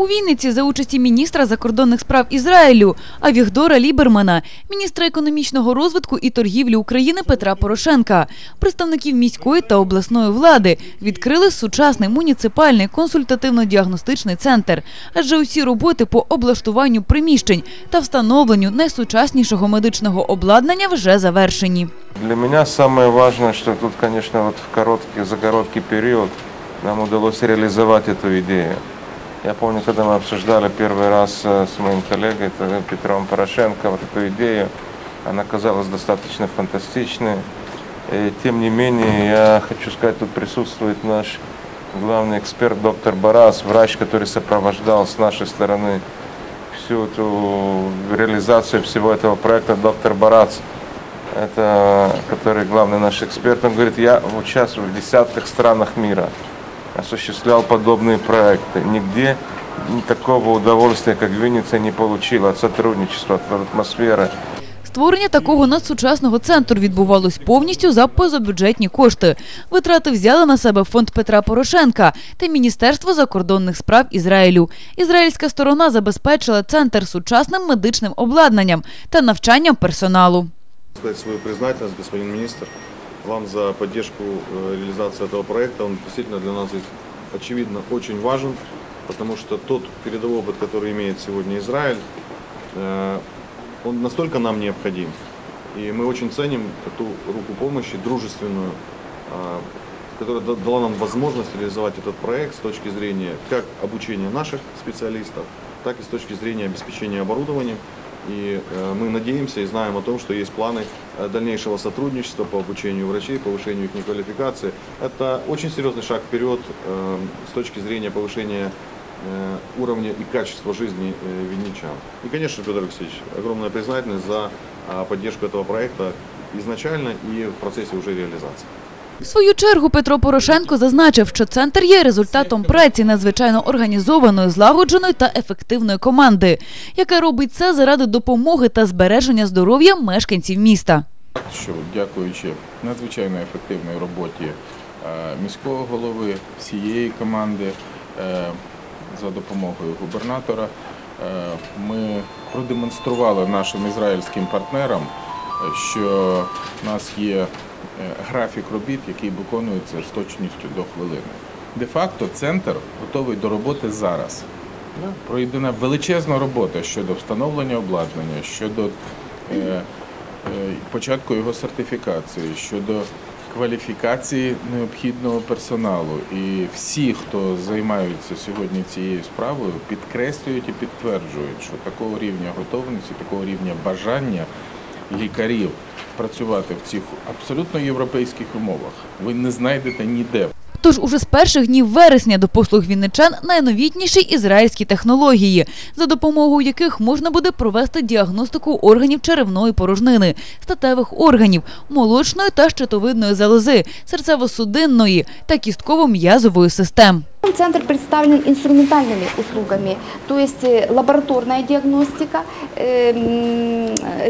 У Вінниці за участі міністра закордонних справ Ізраїлю Авігдора Лібермана, міністра економічного розвитку і торгівлі України Петра Порошенка, представників міської та обласної влади відкрили сучасний муніципальний консультативно-діагностичний центр. Адже усі роботи по облаштуванню приміщень та встановленню найсучаснішого медичного обладнання вже завершені. Для самое важное, что тут, вот в короткий, за короткий период нам удалось реализовать эту идею. Я помню, когда мы обсуждали первый раз э, с моим коллегой Петром Порошенко вот эту идею, она казалась достаточно фантастичной. И, тем не менее, я хочу сказать, тут присутствует наш главный эксперт доктор Барас, врач, который сопровождал с нашей стороны всю эту реализацию всего этого проекта, доктор Барац это который главный наш эксперт, он говорит, я участвую в десятках странах мира, осуществлял подобные проекты. Нигде такого удовольствия, как в Виннице, не получил от сотрудничества, от атмосферы. Створення такого надсучасного центру відбувалось повністю за позабюджетні кошти. Витрати взяли на себе фонд Петра Порошенка та Міністерство закордонних справ Ізраїлю. Ізраїльська сторона забезпечила центр сучасним медичним обладнанням та навчанням персоналу. сказать свою признательность, господин министр, Вам за поддержку э, реализации этого проекта. Он действительно для нас очевидно, очень важен, потому что тот передовой опыт, который имеет сегодня Израиль, э, он настолько нам необходим. И мы очень ценим эту руку помощи, дружественную, э, которая да- дала нам возможность реализовать этот проект с точки зрения как обучения наших специалистов, так и с точки зрения обеспечения оборудованием. И э, мы надеемся и знаем о том, что есть планы э, дальнейшего сотрудничества по обучению врачей, повышению их квалификации. Это очень серьезный шаг вперед э, с точки зрения повышения уровня и качества жизни винничан. И, конечно, Петр Алексеевич, огромная признательность за поддержку этого проекта изначально и в процессе уже реализации. В свою чергу Петро Порошенко зазначив, що центр є результатом праці надзвичайно організованої, злагодженої та ефективної команди, яка робить це заради допомоги та збереження здоров'я мешканців міста. що дякуючи надзвичайно ефективній роботі е, міського голови, всієї команди е, за допомогою губернатора, е, ми продемонстрували нашим ізраїльським партнерам, що в нас є графік робіт, який виконується з точністю до хвилини. Де-факто центр готовий до роботи зараз. Пройдена величезна робота щодо встановлення обладнання, щодо е, е, початку його сертифікації, щодо кваліфікації необхідного персоналу. І всі, хто займаються сьогодні цією справою, підкреслюють і підтверджують, що такого рівня готовності, такого рівня бажання лікарів працювати в цих абсолютно європейських умовах ви не знайдете ніде. Тож уже з перших днів вересня до послуг вінничан найновітніші ізраїльські технології, за допомогою яких можна буде провести діагностику органів черевної порожнини, статевих органів, молочної та щитовидної залози, серцево-судинної та кістково-м'язової систем. Центр представлен инструментальными услугами, то есть э, лабораторная диагностика, э,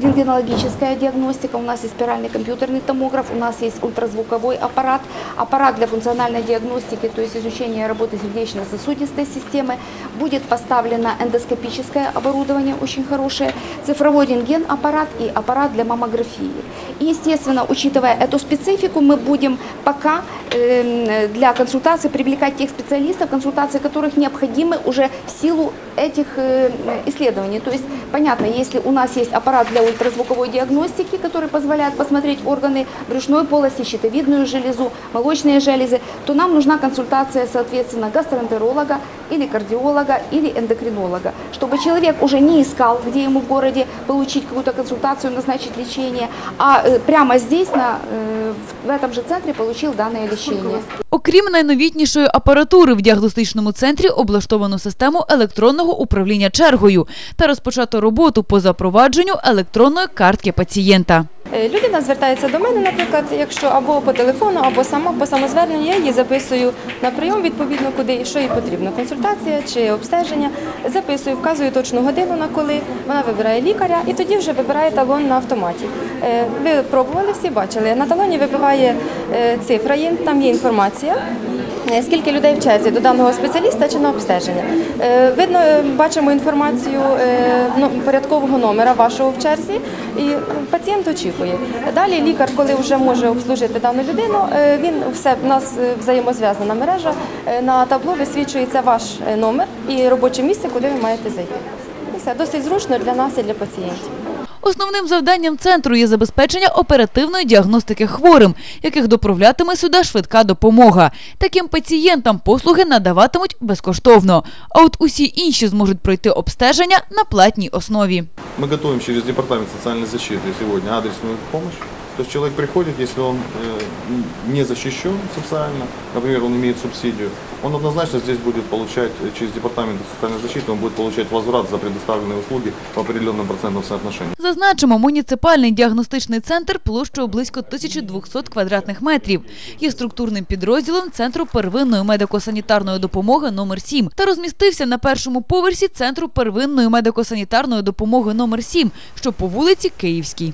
рентгенологическая диагностика, у нас есть спиральный компьютерный томограф, у нас есть ультразвуковой аппарат, аппарат для функциональной диагностики, то есть изучения работы сердечно-сосудистой системы, будет поставлено эндоскопическое оборудование очень хорошее, цифровой рентген-аппарат и аппарат для маммографии. И, естественно, учитывая эту специфику, мы будем пока э, для консультации привлекать тех специалистов, консультации которых необходимы уже в силу этих э, исследований. То есть, понятно, если у нас есть аппарат для ультразвуковой диагностики, который позволяет посмотреть органы брюшной полости, щитовидную железу, молочные железы, то нам нужна консультация, соответственно, гастроэнтеролога или кардиолога или эндокринолога, чтобы человек уже не искал, где ему в городе получить какую-то консультацию, назначить лечение, а э, прямо здесь, на, э, в- в этом же центре получил данное лечение. Окрім найновітнішої апаратури в діагностичному центрі облаштовано систему електронного управління чергою та розпочато роботу по запровадженню електронної картки пацієнта. Е, Людина звертається до мене, наприклад, якщо або по телефону, або сама по самозверненню, я її записую на прийом відповідно куди і що їй потрібно. Консультація чи обстеження. Записую, вказую точну годину на коли. Вона вибирає лікаря і тоді вже вибирає талон на автоматі. Е, Ви пробували всі, бачили. На талоні вибиває е, цифра, там є інформація. е, скільки людей в черзі до даного спеціаліста чи на обстеження. Е, Видно, бачимо інформацію ну, порядкового номера вашого в черзі, і пацієнт очікує. Далі лікар, коли вже може обслужити дану людину, він все у нас взаємозв'язана мережа. На табло висвічується ваш номер і робоче місце, куди ви маєте зайти. І все досить зручно для нас і для пацієнтів. Основним завданням центру є забезпечення оперативної діагностики хворим, яких доправлятиме сюди швидка допомога. Таким пацієнтам послуги надаватимуть безкоштовно. А от усі інші зможуть пройти обстеження на платній основі. Ми готуємо через Департамент соціальної защиты сьогодні адресну помощь. То есть человек приходит, если он э, не защищен социально, например, он имеет субсидию, он однозначно здесь будет получать э, через Департамент социальной защиты, он будет получать возврат за предоставленные услуги в определенном процентном соотношении. Зазначимо, муніципальний діагностичний центр площею близько 1200 квадратних метрів. Є структурним підрозділом Центру первинної медико-санітарної допомоги номер 7 та розмістився на першому поверсі Центру первинної медико-санітарної допомоги номер 7 що по вулиці Київській.